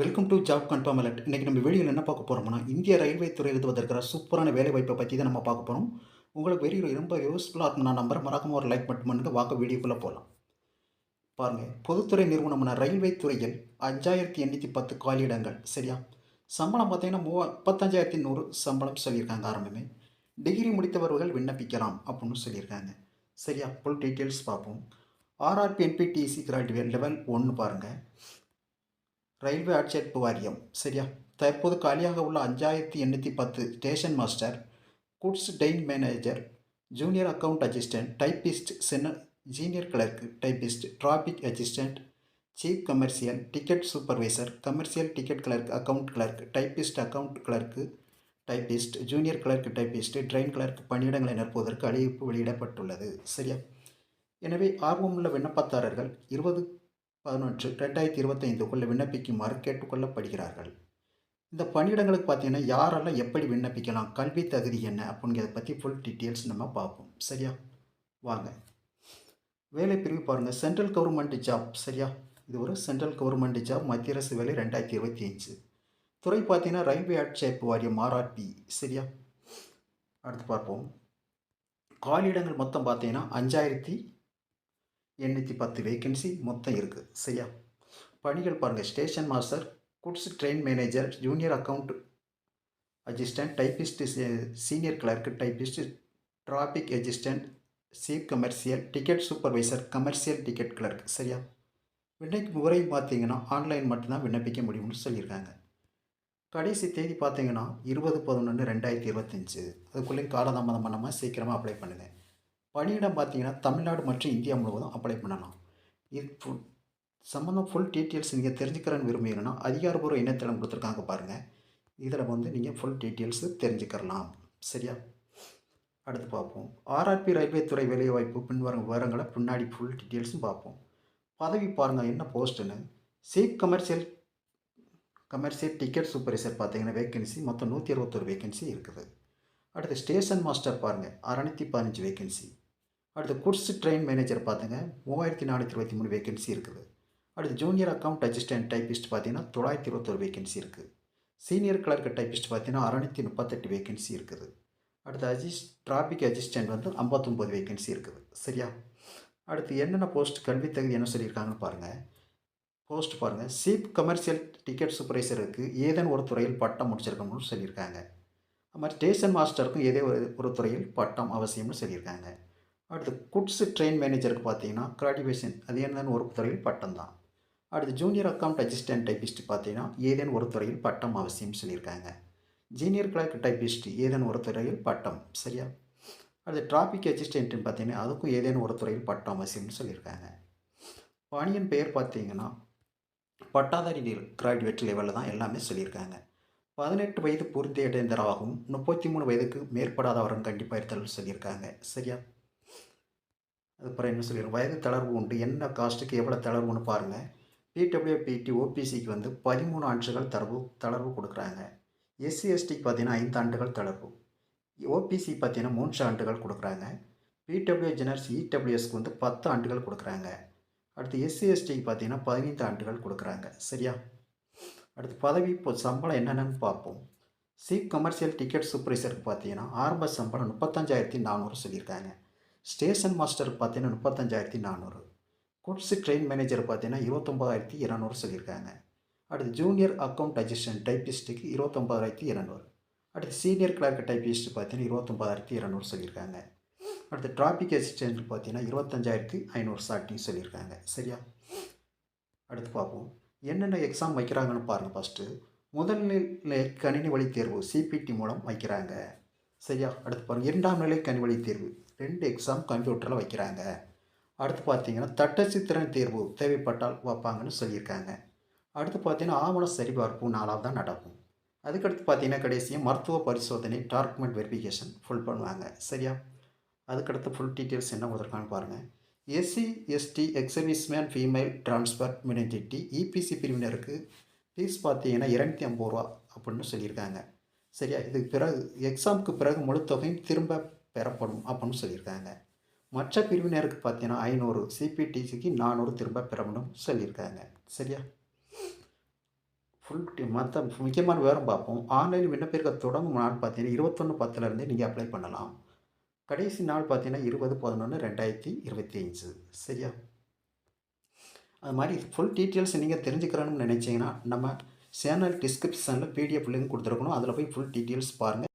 Welcome to job confirm alert இன்றைக்கி நம்ம வீடியோவில் என்ன பார்க்க போகிறோம்னா இந்திய ரயில்வே துறை வந்திருக்கிற சூப்பரான வேலை வாய்ப்பை பற்றி தான் நம்ம பார்க்க போகிறோம் உங்களுக்கு வெரி ரொம்ப யூஸ்ஃபுல்லாக இருக்கும். நான் நம்பர் மறக்காம ஒரு லைக் மட்டும் பண்ணுங்க வாக்க வீடியோக்குள்ளே போகலாம் பாருங்கள் பொதுத்துறை நிறுவனமான ரயில்வே துறையில் அஞ்சாயிரத்தி எண்ணூற்றி பத்து காலியிடங்கள் சரியா? சம்பளம் பார்த்தீங்கன்னா மூவா முப்பத்தஞ்சாயிரத்தி நூறு சம்பளம் சொல்லியிருக்காங்க ஆரம்பமே. டிகிரி முடித்தவர்கள் விண்ணப்பிக்கலாம் அப்படின்னு சொல்லியிருக்காங்க. சரியா? ஃபுல் டீட்டெயில்ஸ் பார்ப்போம். ஆர்ஆர்பி என்பிடிசி கிராஜுவேட் லெவல் ஒன்று பாருங்கள் ரயில்வே ஆட்சேர்ப்பு வாரியம் சரியா? தற்போது காலியாக உள்ள அஞ்சாயிரத்தி எண்ணூற்றி பத்து station master goods train manager junior account assistant typist senior clerk typist traffic assistant chief commercial ticket supervisor commercial ticket clerk account clerk typist account clerk typist junior clerk typist train clerk பணியிடங்களை நிரப்புவதற்கு அறிவிப்பு வெளியிடப்பட்டுள்ளது சரியா? எனவே ஆர்வமுள்ள விண்ணப்பதாரர்கள் இருபது பதினொன்று ரெண்டாயிரத்தி இருபத்தைந்துக்குள்ளே விண்ணப்பிக்குமாறு கேட்டுக்கொள்ளப்படுகிறார்கள். இந்த பணியிடங்களுக்கு பார்த்தீங்கன்னா யாரெல்லாம் எப்படி விண்ணப்பிக்கலாம் கல்வி தகுதி என்ன அப்படிங்கிறத பற்றி ஃபுல் டீட்டெயில்ஸ் நம்ம பார்ப்போம். சரியா? வாங்க. வேலை பிரிவு பாருங்கள் சென்ட்ரல் கவர்மெண்ட் ஜாப் சரியா? இது ஒரு சென்ட்ரல் கவர்மெண்ட் ஜாப் மத்திய அரசு வேலை ரெண்டாயிரத்தி இருபத்தி அஞ்சு துறை பார்த்தீங்கன்னா ரயில்வே ஆட்சேர்ப்பு வாரியம் ஆர்ஆர்பி சரியா? அடுத்து பார்ப்போம். காலியிடங்கள் மொத்தம் பார்த்தீங்கன்னா அஞ்சாயிரத்தி எண்ணூற்றி பத்து வேக்கன்சி மொத்தம் இருக்குது சரியா? பணிகள் பாருங்கள் station master goods train manager junior account assistant typist senior clerk typist traffic assistant chief commercial ticket supervisor commercial ticket clerk சரியா? விண்ணப்ப முறை பார்த்தீங்கன்னா ஆன்லைன் மட்டும்தான் விண்ணப்பிக்க முடியும்னு சொல்லியிருக்காங்க. கடைசி தேதி பார்த்தீங்கன்னா இருபது பதினொன்று ரெண்டாயிரத்தி இருபத்தஞ்சு. அதுக்குள்ளேயும் காலதாமதம் பண்ணாமல் சீக்கிரமாக அப்ளை பண்ணுங்கள் பணியிடம் பார்த்தீங்கன்னா தமிழ்நாடு மற்றும் இந்தியா முழுவதும் அப்ளை பண்ணலாம். இது ஃபுல் சம்மந்தம் ஃபுல் டீட்டெயில்ஸ் நீங்கள் தெரிஞ்சுக்கிறேன்னு விரும்புகிறீங்கன்னா அதிகாரப்பூர்வ இணையதளம் கொடுத்துருக்காங்க பாருங்கள் இதில் வந்து நீங்கள் ஃபுல் டீட்டெயில்ஸு தெரிஞ்சுக்கிறலாம். சரியா? அடுத்து பார்ப்போம். ஆர்ஆர்பி ரயில்வே துறை வேலைவாய்ப்பு பின்வரும் விவரங்களை பின்னாடி ஃபுல் டீட்டெயில்ஸும் பார்ப்போம். பதவி பாருங்கள் என்ன போஸ்ட்டுன்னு chief commercial commercial ticket supervisor பார்த்தீங்கன்னா வேகன்சி மொத்தம் நூற்றி அறுபத்தொரு வேகன்சி இருக்குது. அடுத்து ஸ்டேஷன் மாஸ்டர் பாருங்கள் அறநூற்றி பதினஞ்சு வேகன்சி அடுத்து குட்ஸ் ட்ரெயின் மேனேஜர் பார்த்துங்க. மூவாயிரத்தி நானூற்றி இருபத்தி மூணு வேகன்சி இருக்குது. அடுத்து ஜூனியர் அக்கௌண்ட் அசிஸ்டன்ட் டைப்பிஸ்ட் பார்த்தீங்கன்னா தொள்ளாயிரத்தி இருபத்தொரு வேகன்சி இருக்குது சீனியர் கிளர்க் டைப்பிஸ்ட் பார்த்தீங்கன்னா அறநூற்றி முப்பத்தெட்டு வேகன்சி இருக்குது. அடுத்து அசிஸ் டிராஃபிக் அசிஸ்டன்ட் வந்து ஐம்பத்தொம்போது வேகன்சி இருக்குது. சரியா? அடுத்து என்னென்ன போஸ்ட் கல்வி தகுதி என்ன சொல்லியிருக்காங்கன்னு பாருங்கள் போஸ்ட் பாருங்கள் சீப் கமர்ஷியல் டிக்கெட் சூப்பர்வைசருக்கு ஏதேனும் ஒரு துறையில் பட்டம் முடிச்சிருக்கணும்னு சொல்லியிருக்காங்க. அது மாதிரி ஸ்டேஷன் மாஸ்டருக்கும் ஏதே ஒரு ஒரு துறையில் பட்டம் அவசியம்னு சொல்லியிருக்காங்க. அடுத்து குட்ஸ் ட்ரெயின் மேனேஜருக்கு பார்த்தீங்கன்னா கிராடிவேஷன் அது என்னன்னு ஒரு துறையில் பட்டம் தான். அடுத்து ஜூனியர் அக்கௌண்ட் அசிஸ்டன்ட் டைப்பிஸ்ட் பார்த்தீங்கன்னா ஏதேனும் ஒரு துறையில் பட்டம் அவசியம்னு சொல்லியிருக்காங்க. ஜீனியர் கிளர்க் டைப்பிஸ்ட் ஏதேனும் ஒரு துறையில் பட்டம் சரியா? அடுத்து டிராஃபிக் அசிஸ்டன்ட்னு பார்த்தீங்கன்னா அதுக்கும் ஏதேனும் ஒரு துறையில் பட்டம் அவசியம்னு சொல்லியிருக்காங்க. பணியின் பெயர் பார்த்தீங்கன்னா பட்டாதாரி கிராஜுவேட் லெவலில் தான் எல்லாமே சொல்லியிருக்காங்க. பதினெட்டு வயது பூர்த்தி அடைந்தவராகவும் முப்பத்தி மூணு வயதுக்கு மேற்படாதவரும் கண்டிப்பாக இருத்தல் சொல்லியிருக்காங்க சரியா? அதுக்கப்புறம் என்ன சொல்லியிருக்கோம் வயது தளர்வு உண்டு. என்ன காஸ்ட்டுக்கு எவ்வளோ தளர்வுன்னு பாருங்கள் பிடபிள்யூபிடி ஓபிசிக்கு வந்து பதிமூணு ஆண்டுகள் தளர்வு தளர்வு கொடுக்குறாங்க. எஸ்சி எஸ்டிக்கு பார்த்தீங்கன்னா ஐந்து ஆண்டுகள் தளர்வு. ஓபிசி பார்த்தீங்கன்னா மூன்று ஆண்டுகள் கொடுக்குறாங்க. பிடபிள்யூ ஜெனர்ஸ் இடபிள்யூஎஸ்க்கு வந்து பத்து ஆண்டுகள் கொடுக்குறாங்க. அடுத்து எஸ்சி எஸ்டிக்கு பார்த்தீங்கன்னா பதினைந்து ஆண்டுகள் கொடுக்குறாங்க. சரியா? அடுத்து பதவி இப்போ சம்பளம் என்னென்னு பார்ப்போம். சீப் கமர்ஷியல் டிக்கெட் சூப்பர்வைசருக்கு பார்த்தீங்கன்னா ஆரம்ப சம்பளம் முப்பத்தஞ்சாயிரத்தி நானூறு சொல்லியிருக்காங்க. ஸ்டேஷன் மாஸ்டர் பார்த்தீங்கன்னா முப்பத்தஞ்சாயிரத்தி நானூறு. குட்ஸ் ட்ரெயின் மேனேஜர் பார்த்தீங்கன்னா இருபத்தொம்பதாயிரத்தி இரநூறு சொல்லியிருக்காங்க. அடுத்து ஜூனியர் அக்கௌண்ட் அசிஸ்டன்ட் டைப்பிஸ்ட்டுக்கு இருபத்தொம்பதாயிரத்தி இரநூறு. அடுத்து சீனியர் கிளர்க் டைப்பிஸ்ட் பார்த்தீங்கன்னா இருபத்தொம்பதாயிரத்தி இரநூறு சொல்லியிருக்காங்க. அடுத்து டிராஃபிக் அசிஸ்டன்ட் பார்த்தீங்கன்னா இருபத்தஞ்சாயிரத்தி ஐநூறு ஸ்டார்டிங் சொல்லியிருக்காங்க. சரியா? அடுத்து பார்ப்போம். என்னென்ன எக்ஸாம் வைக்கிறாங்கன்னு பாருங்கள் ஃபஸ்ட்டு. முதல்நிலை கணினி வழி தேர்வு சிபிடி மூலம் வைக்கிறாங்க. சரியா? அடுத்து பாருங்கள் இரண்டாம் நிலை கணினி வழி தேர்வு. ரெண்டு எக்ஸாம் கம்ப்யூட்டரில் வைக்கிறாங்க. அடுத்து பார்த்தீங்கன்னா தட்டச்சு திறன் தேர்வு தேவைப்பட்டால் வைப்பாங்கன்னு சொல்லியிருக்காங்க. அடுத்து பார்த்தீங்கன்னா ஆவண சரிபார்ப்பு நாளாக தான் நடக்கும். அதுக்கடுத்து பார்த்தீங்கன்னா கடைசியாக மருத்துவ பரிசோதனை டாக்குமெண்ட் வெரிஃபிகேஷன் ஃபுல் பண்ணுவாங்க. சரியா? அதுக்கடுத்து ஃபுல் டீட்டெயில்ஸ் என்ன கொடுத்துருக்கான்னு பாருங்கள் SC ST ex-serviceman female transfer மினிஜிட்டி EBC பிரிவினருக்கு ஃபீஸ் பார்த்தீங்கன்னா இரநூத்தி ஐம்பது ரூபா அப்படின்னு சொல்லியிருக்காங்க. சரியா? இதுக்கு பிறகு எக்ஸாமுக்கு பிறகு முழு தொகையும் திரும்ப பெறப்படும் அப்படின்னு சொல்லியிருக்காங்க. மற்ற பிரிவினருக்கு பார்த்தீங்கன்னா ஐநூறு சிபிடிசிக்கு நானூறு திரும்ப பெறணும் சொல்லியிருக்காங்க. சரியா? ஃபுல் மற்ற முக்கியமான விவரம் பார்ப்போம். ஆன்லைன் விண்ணப்பிக்க தொடங்கும் நாள் பார்த்தீங்கன்னா இருபத்தொன்று பத்துலேருந்தே நீங்கள் அப்ளை பண்ணலாம். கடைசி நாள் பார்த்தீங்கன்னா இருபது பதினொன்று ரெண்டாயிரத்தி இருபத்தி அஞ்சு சரியா? அது மாதிரி ஃபுல் டீட்டெயில்ஸ் நீங்கள் தெரிஞ்சுக்கிறணும்னு நினச்சிங்கன்னா நம்ம சேனல் டிஸ்கிரிப்ஷனில் பிடிஎஃப் லிங்க் கொடுத்துருக்கணும். அதில் போய் ஃபுல் டீட்டெயில்ஸ் பாருங்கள்